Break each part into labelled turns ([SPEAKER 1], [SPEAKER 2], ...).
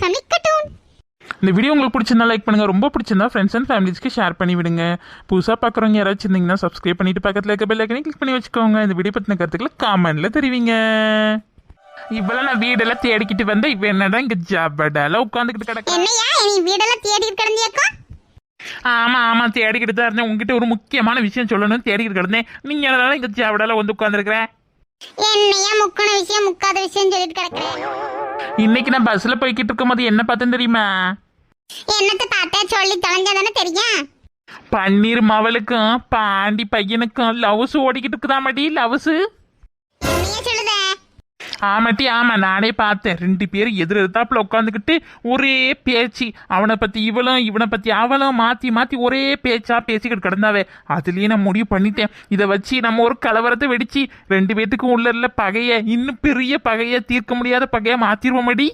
[SPEAKER 1] Family கட்டூன்
[SPEAKER 2] இந்த video உங்களுக்கு பிடிச்சிருந்தா லைக் பண்ணுங்க. ரொம்ப பிடிச்சிருந்தா ஃப்ரெண்ட்ஸ் அண்ட் ஃபேமிலிஸ்க்கு ஷேர் பண்ணி விடுங்க. புதுசாக பார்க்குறவங்க யாராச்சும் இருந்தீங்கன்னா சப்ஸ்கிரைப் பண்ணிட்டு பக்கத்தில் இருக்க பெல் ஐக்கனை கிளிக் பண்ணி வச்சுக்கோங்க. இந்த வீடியோ பற்றின கருத்துக்களை காமெண்ட்ல தெரிவிங்க. இவ்வளவு நான் வீடெல்லாம் தேடிக்கிட்டு வந்தேன். இப்போ என்னடா இங்கே ஜபடால உட்காந்துக்கிட்டு கிடக்க?
[SPEAKER 1] என்னையா நீ வீடெல்லாம் தேடி கிடந்தியாக்கா?
[SPEAKER 2] ஆமா ஆமா தேடிக்கிட்டு தான் இருந்தேன். உங்ககிட்ட ஒரு முக்கியமான விஷயம் சொல்லணும்னு தேடிக்கிட்டு கிடந்தேன். நீங்க என்னடா இங்கே ஜபடால வந்து உட்காந்துருக்கிறேன்
[SPEAKER 1] என்னையா முக்கான விஷயம் முக்காத விஷயம் சொல்லிட்டு கிடக்குறேன்
[SPEAKER 2] இன்னைக்கு நான் பஸ்ஸில் போய்கிட்டு இருக்கும்போது என்ன பார்த்தேன் தெரியுமா?
[SPEAKER 1] என்னத்தை பார்த்தா சொல்லி தொலைஞ்சாதானே தெரியும்?
[SPEAKER 2] பன்னீர் மவளுக்கும் பாண்டி பையனுக்கும் லவ்ஸ் ஓடிக்கிட்டு இருக்குதாமடி லவ்ஸு?
[SPEAKER 1] என்னையா சொல்லுத
[SPEAKER 2] ஆமாட்டி ஆமா நானே பார்த்தேன். ரெண்டு பேரும் எதிர் எதிர்த்தாப்புல உட்காந்துக்கிட்டு ஒரே பேச்சு. அவனை பத்தி இவளும் இவனை பத்தி அவளும் மாத்தி மாத்தி ஒரே பேச்சா பேசிக்கிட்டு கிடந்தாவே. அதுலயே நான் முடிவு பண்ணிட்டேன். இதை வச்சு நம்ம ஒரு கலவரத்தை வெடிச்சு ரெண்டு பேத்துக்கும் உள்ள இல்ல பகைய இன்னும் பெரிய பகைய தீர்க்க முடியாத பகைய மாத்திருவோமடி?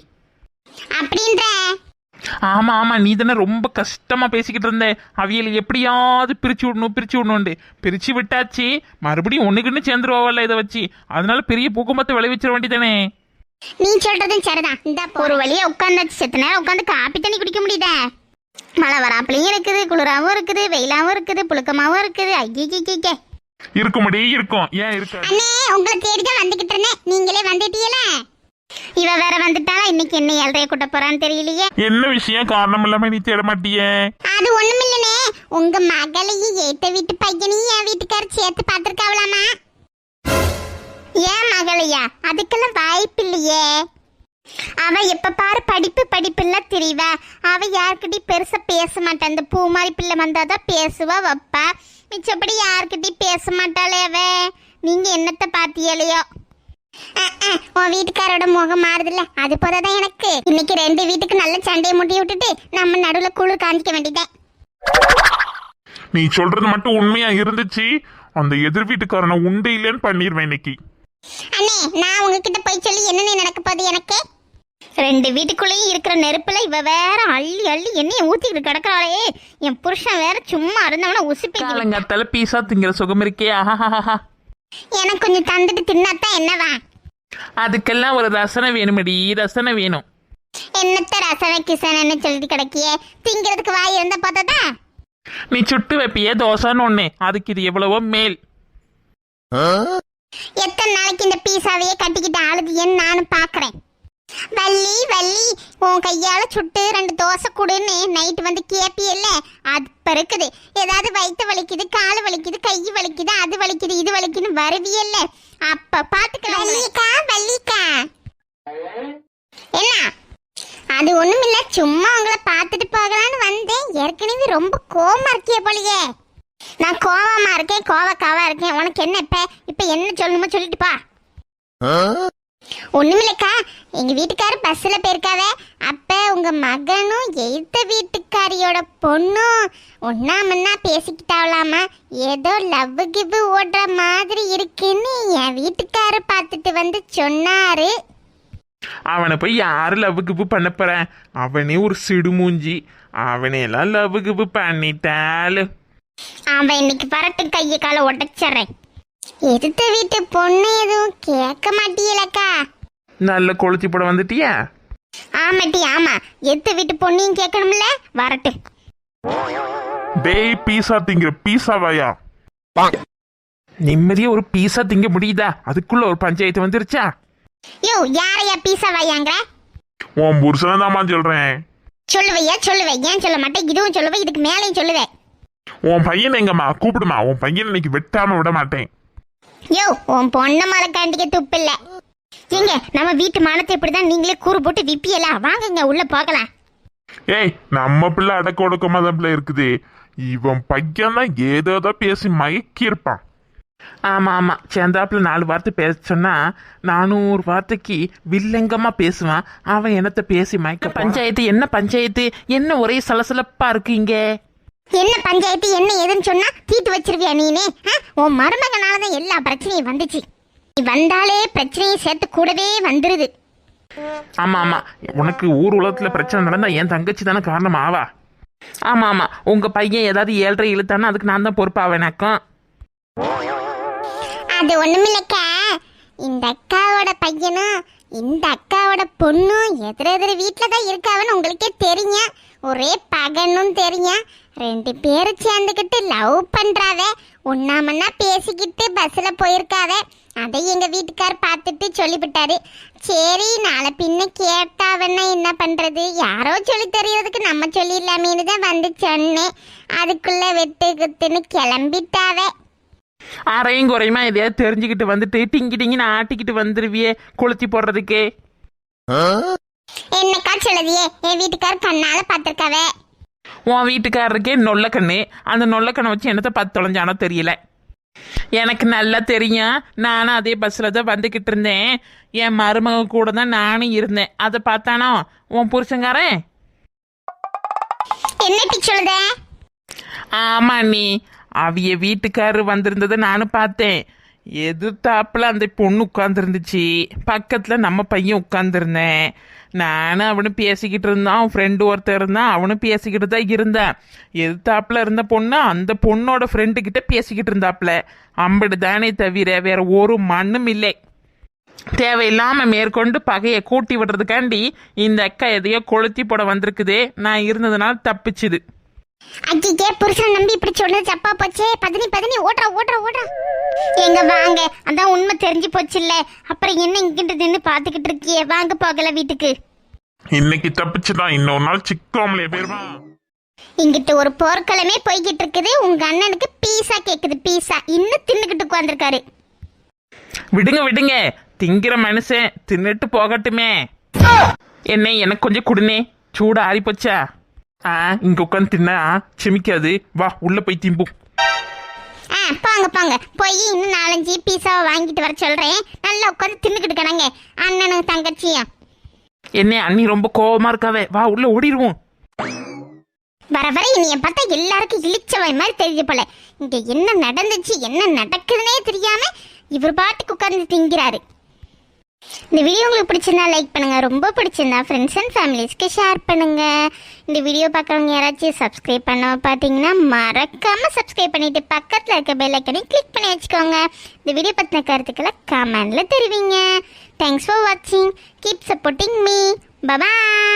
[SPEAKER 1] அப்படின்ற
[SPEAKER 2] ஆமா ஆமா நீ தானே ரொம்ப கஷ்டமா பேசிக்கிட்டு இருந்த. அவியலை எப்படியாவது பிரிச்சு விடணும் பிரிச்சு விடணும்ண்டு பிரிச்சு விட்டாச்சு மறுபடியும் ஒண்ணுக்குன்னு சேர்ந்துருவாங்கல்ல இதை வச்சு. அதனால பெரிய பூகம்பத்தை விளைவிச்சிட வேண்டியதானே
[SPEAKER 1] நீ சொல்றதும் சரிதான். இந்த ஒரு வழியா உட்காந்தாச்சு செத்த நேரம் உட்காந்து காப்பி தண்ணி குடிக்க முடியுதா. மழை வராப்புலையும் இருக்குது குளிராவும் இருக்குது வெயிலாவும் இருக்குது புழுக்கமாவும் இருக்குது. ஐயே
[SPEAKER 2] இருக்கும்படி இருக்கும். ஏன் இருக்க?
[SPEAKER 1] அண்ணே உங்களை தேடி தான் வந்துகிட்டு இருந்தேன். நீங்களே வந்துட்டீல இவ வேற வந்துட்டாளா? இன்னைக்கு என்ன ஏழ்றைய கூட்ட போறான்னு தெரியலையே.
[SPEAKER 2] என்ன விஷயம்? காரணம் இல்லாம நீ தேட மாட்டியே.
[SPEAKER 1] அது ஒண்ணுமில்லனே உங்க மகளையும் ஏத்த வீட்டு பையனையும் என் வீட்டுக்காரர் சேர்த்து பார்த்துருக்காவலாமா ஏன் மகளையா? அதுக்கெல்லாம் வாய்ப்பு இல்லையே. அவ எப்ப பாரு படிப்பு படிப்புலாம் தெரியவா அவ யார்கிட்டயும் பெருசா பேச மாட்டா. அந்த பூ மாதிரி பிள்ளை வந்தாதான் பேசுவா வப்பா. மிச்சப்படி யார்கிட்டயும் பேச மாட்டாளே அவ. நீங்க என்னத்த பாத்தியலையோ உன் வீட்டுக்காரோட முகம் மாறுதுல்ல? அது போதாதான் எனக்கு? இன்னைக்கு ரெண்டு வீட்டுக்கு நல்ல சண்டையை முட்டி விட்டுட்டு நம்ம நடுவுல குளிர் காஞ்சிக்க வேண்டியதேன்
[SPEAKER 3] நீ சொல்றது மட்டும் உண்மையா இருந்துச்சு? அந்த எதிர் வீட்டுக்காரனை உண்டு இல்லைன்னு பண்ணிடுவேன் இன்னைக்கு.
[SPEAKER 1] அண்ணே நான் உங்ககிட்ட போய் சொல்லி என்னென்ன நடக்க போகுது எனக்கு? ரெண்டு வீட்டுக்குள்ளேயும் இருக்கிற நெருப்புல இவ வேற அள்ளி அள்ளி எண்ணெயை ஊத்திக்கிட்டு கிடக்குறாளே. என் புருஷன் வேற சும்மா இருந்தவன
[SPEAKER 2] காலங்காத்தால பீஸா திங்கிற சுகம் இருக்கே. ஆஹாஹாஹா
[SPEAKER 1] எனக்கு கொஞ்சம் தந்துட்டு தின்னாத்தான் என்னவா
[SPEAKER 2] அதுக்கெல்லாம் ஒரு ரசனை வேணுமடி ரசனை வேணும்.
[SPEAKER 1] என்னத்த ரசன கிசனன்னு சொல்லிட்டு கிடக்கியே? திங்கிறதுக்கு வாய் இருந்தா பார்த்ததா?
[SPEAKER 2] நீ சுட்டு வைப்பியே தோசைன்னு ஒண்ணு. அதுக்கு இது எவ்வளவோ மேல்.
[SPEAKER 1] எத்தனை நாளைக்கு இந்த பீஸாவையே கட்டிக்கிட்டு ஆளுதியன்னு நானும் பார்க்கறேன். வள்ளி வள்ளி உன் கையால சுட்டு ரெண்டு தோசை கொடுன்னு நைட்டு வந்து கேப்பியல்ல? அது இப்ப இருக்குது. ஏதாவது வயிற்று வலிக்குது கால் வலிக்குது கை வலிக்குது அது வலிக்குது இது வலிக்குதுன்னு வருவியல்ல? அப்ப பாத்துக்கலாம் வள்ளிக்கா வள்ளிக்கா. என்ன? அது ஒண்ணுமில்ல சும்மா உங்களை பார்த்துட்டு போகலான்னு வந்தேன். ஏற்கனவே ரொம்ப கோவமா இருக்கிய போலியே. நான் கோவமா இருக்கேன் கோவக்காவா இருக்கேன். உனக்கு என்ன இப்ப? இப்ப என்ன சொல்லணுமோ சொல்லிட்டு பா. ஒண்ணுமில்லக்கா. எங்க வீட்டுக்காரர் பஸ்ல போயிருக்காவே. அப்ப உங்க மகனும் எய்த்த வீட்டுக்காரியோட பொண்ணும் ஒன்னா மண்ணா பேசிக்கிட்டாவலாமா? ஏதோ லவ் கிவ் ஓடுற மாதிரி இருக்குன்னு என் வீட்டுக்காரர் பார்த்துட்டு வந்து சொன்னாரு.
[SPEAKER 2] அவனை போய் யாரு லவ் கிப்பு பண்ண போறேன் அவனே ஒரு சிடுமூஞ்சி. அவனையெல்லாம் லவ் கிப்பு பண்ணிட்டாலு
[SPEAKER 1] அவன் இன்னைக்கு வரட்டும் கையை காலை உடைச்சிட்றேன். எதிர்த்த வீட்டு பொண்ணு எதுவும் கேட்க மாட்டீங்களக்கா.
[SPEAKER 2] நல்ல கொளுத்தி போட வந்துட்டியா?
[SPEAKER 1] ஆமாட்டி ஆமா. எதிர்த்த வீட்டு பொண்ணையும் கேட்கணும்ல? வரட்டும்.
[SPEAKER 3] டேய் பீஸா திங்கிற பீஸாவாயா?
[SPEAKER 2] நிம்மதியா ஒரு பீஸா திங்க முடியுதா? அதுக்குள்ள ஒரு பஞ்சாயத்து வந்துருச்சா?
[SPEAKER 1] யோ யாரையா பீஸா வாயாங்கிற
[SPEAKER 3] உன் புருஷனை தாம்மா சொல்றேன்.
[SPEAKER 1] சொல்லுவையா சொல்லுவேன் ஏன் சொல்ல மாட்டேன் இதுவும் சொல்லுவேன் இதுக்கு மேலேயும் சொல்லுவேன்
[SPEAKER 3] உன் பையன் எங்கம்மா? கூப்பிடுமா? உன் பையன் இன்னைக்கு வெட்டாம விட மாட்டேன்.
[SPEAKER 1] யோ உன் பொண்ணை மலை கண்டிக்க துப்பு இல்ல ஏங்க நம்ம வீட்டு மானத்தை இப்படிதான் நீங்களே கூறு போட்டு விப்பியலா வாங்குங்க உள்ள போகலாம்.
[SPEAKER 3] ஏய் நம்ம பிள்ளை அடக்க ஒடுக்கமா தான் இருக்குது. இவன் பையன் தான் ஏதோ பேசி மயக்கி இருப்பான்
[SPEAKER 2] ஆமா ஆமா. சேர்ந்தாப்புல நாலு வார்த்தை பேச சொன்னா நானூறு வார்த்தைக்கு வில்லங்கமா பேசுவான். அவன் என்னத்த பேசி மயக்க பஞ்சாயத்து என்ன பஞ்சாயத்து? என்ன ஒரே சலசலப்பா இருக்கு இங்க?
[SPEAKER 1] என்ன பஞ்சாயத்து என்ன ஏதுன்னு சொன்னா தீட்டு வச்சிருவியா நீனே? உன் மருமகனாலதான் எல்லா பிரச்சனையும் வந்துச்சு. நீ வந்தாலே பிரச்சனையும் சேர்த்து கூடவே வந்துருது.
[SPEAKER 2] ஆமா ஆமா. உனக்கு ஊர் உலகத்துல பிரச்சனை நடந்தா என் தங்கச்சி தானே காரணம் ஆவா ஆமா ஆமா. உங்க பையன் ஏதாவது ஏழ்ரை இழுத்தானா அதுக்கு நான் தான் பொறுப்பாவேனாக்கும்
[SPEAKER 1] அது ஒண்ணுமில்லக்கா. இந்த அக்காவோட பையனும் இந்த அக்காவோட பொண்ணும் எதிர எதிர வீட்டில் தான் இருக்காவன்னு உங்களுக்கே தெரியும். ஒரே பகனும் தெரியும். ரெண்டு பேரும் சேர்ந்துக்கிட்டு லவ் பண்றாவ ஒன்னாமன்னா பேசிக்கிட்டு பஸ்ஸில் போயிருக்காவ அதை எங்க வீட்டுக்கார் பார்த்துட்டு சொல்லிவிட்டாரு. சரி நாளை பின்ன கேட்டாவன்னா என்ன பண்றது? யாரோ சொல்லி தெரியறதுக்கு நம்ம சொல்லிடலாமேனு தான் வந்து சொன்னேன். அதுக்குள்ள வெட்டு குத்துன்னு கிளம்பிட்டாவே.
[SPEAKER 2] அரையும் குறையுமா எதையாவது தெரிஞ்சுக்கிட்டு வந்துட்டு டிங்கி டிங்கின்னு ஆட்டிக்கிட்டு வந்துருவியே கொளுத்தி போடுறதுக்கு?
[SPEAKER 1] என்னக்கா சொல்லுதியே என் வீட்டுக்கார் கண்ணால பார்த்துருக்காவே.
[SPEAKER 2] உன் வீட்டுக்காரருக்கே நொல்லக்கண்ணு அந்த நொல்லக்கண்ணை வச்சு என்னத்தை பத்து தொலைஞ்சானோ தெரியல. எனக்கு நல்லா தெரியும். நானும் அதே பஸ்ஸில் தான் வந்துக்கிட்டு இருந்தேன். என் மருமக கூட தான் நானும் இருந்தேன். அதை பார்த்தானோ? உன் புருஷங்காரன்
[SPEAKER 1] என்னட்டி சொல்லுத?
[SPEAKER 2] ஆமா நீ அவிய வீட்டுக்காரரு வந்திருந்ததை நானும் பார்த்தேன். எதிர்த்தாப்புல அந்த பொண்ணு உட்காந்துருந்துச்சு பக்கத்தில் நம்ம பையன் உட்காந்துருந்தேன் நானும் அவனும் பேசிக்கிட்டு இருந்தான் அவன் ஃப்ரெண்டு ஒருத்தர் இருந்தான். அவனும் பேசிக்கிட்டு தான் இருந்தேன். எதிர்த்தாப்புல இருந்த பொண்ணு? அந்த பொண்ணோட ஃப்ரெண்டுக்கிட்ட பேசிக்கிட்டு இருந்தாப்புல. அம்படு தானே தவிர வேற ஒரு மண்ணும் இல்லை. தேவையில்லாமல் மேற்கொண்டு பகையை கூட்டி விடுறதுக்காண்டி இந்த அக்கா எதையோ கொளுத்தி போட வந்திருக்குதே. நான் இருந்ததுனால தப்பிச்சுது.
[SPEAKER 1] அஜிக்கே புருஷன் நம்பி இப்படி சொன்னது தப்பா போச்சே. பதினி பதினி ஓடுறா ஓடுறா ஓடுறா. எங்க வாங்க. அதான் உண்மை தெரிஞ்சு போச்சு இல்ல அப்புறம் என்ன இங்கிட்டு நின்று பாத்துக்கிட்டு இருக்கியே? வாங்க போகல வீட்டுக்கு.
[SPEAKER 3] இன்னைக்கு தப்பிச்சுதான் இன்னொரு நாள் சிக்காமலே போயிருவான்
[SPEAKER 1] இங்கிட்டு ஒரு போர்க்களமே போய்கிட்டு இருக்குது. உங்க அண்ணனுக்கு பீஸா கேக்குது பீஸா. இன்னும் தின்னுக்கிட்டு உட்காந்துருக்காரு
[SPEAKER 2] விடுங்க விடுங்க. திங்கிற மனுஷன் தின்னுட்டு போகட்டுமே. என்ன எனக்கு கொஞ்சம் குடுனே. சூடு ஆறி போச்சா ஆ? இங்க உட்காந்து தின்னா செமிக்காது. வா உள்ள போய் திம்பு.
[SPEAKER 1] ஆ போங்க போங்க. போய் இன்னும் நாலஞ்சு பீஸாவை வாங்கிட்டு வர சொல்றேன். நல்லா உட்காந்து தின்னுக்கிட்டு கிடங்க. அண்ணனும் தங்கச்சியும்.
[SPEAKER 2] என்ன அண்ணி ரொம்ப கோவமா இருக்காவே. வா உள்ள ஓடிடுவோம்
[SPEAKER 1] வர வர இனிய பார்த்தா எல்லாருக்கும் இழிச்சவன் மாதிரி தெரியுது போல. இங்க என்ன நடந்துச்சு என்ன நடக்குதுன்னே தெரியாம இவர் பாட்டுக்கு உட்கார்ந்து திங்கிறாரு. இந்த வீடியோ உங்களுக்கு பிடிச்சிருந்தா லைக் பண்ணுங்கள் ரொம்ப பிடிச்சிருந்தா ஃப்ரெண்ட்ஸ் அண்ட் ஃபேமிலிஸ்க்கு ஷேர் பண்ணுங்க. இந்த வீடியோ பார்க்குறவங்க யாராச்சும் சப்ஸ்கிரைப் பண்ண பார்த்தீங்கன்னா மறக்காம சப்ஸ்கிரைப் பண்ணிட்டு பக்கத்தில் இருக்க பெல் ஐக்கனையும் கிளிக் பண்ணி வச்சுக்கோங்க. இந்த வீடியோ பற்றின கருத்துக்களை கமெண்டில் தெரிவிங்க. தேங்க்ஸ் ஃபார் வாட்சிங் keep supporting me bye bye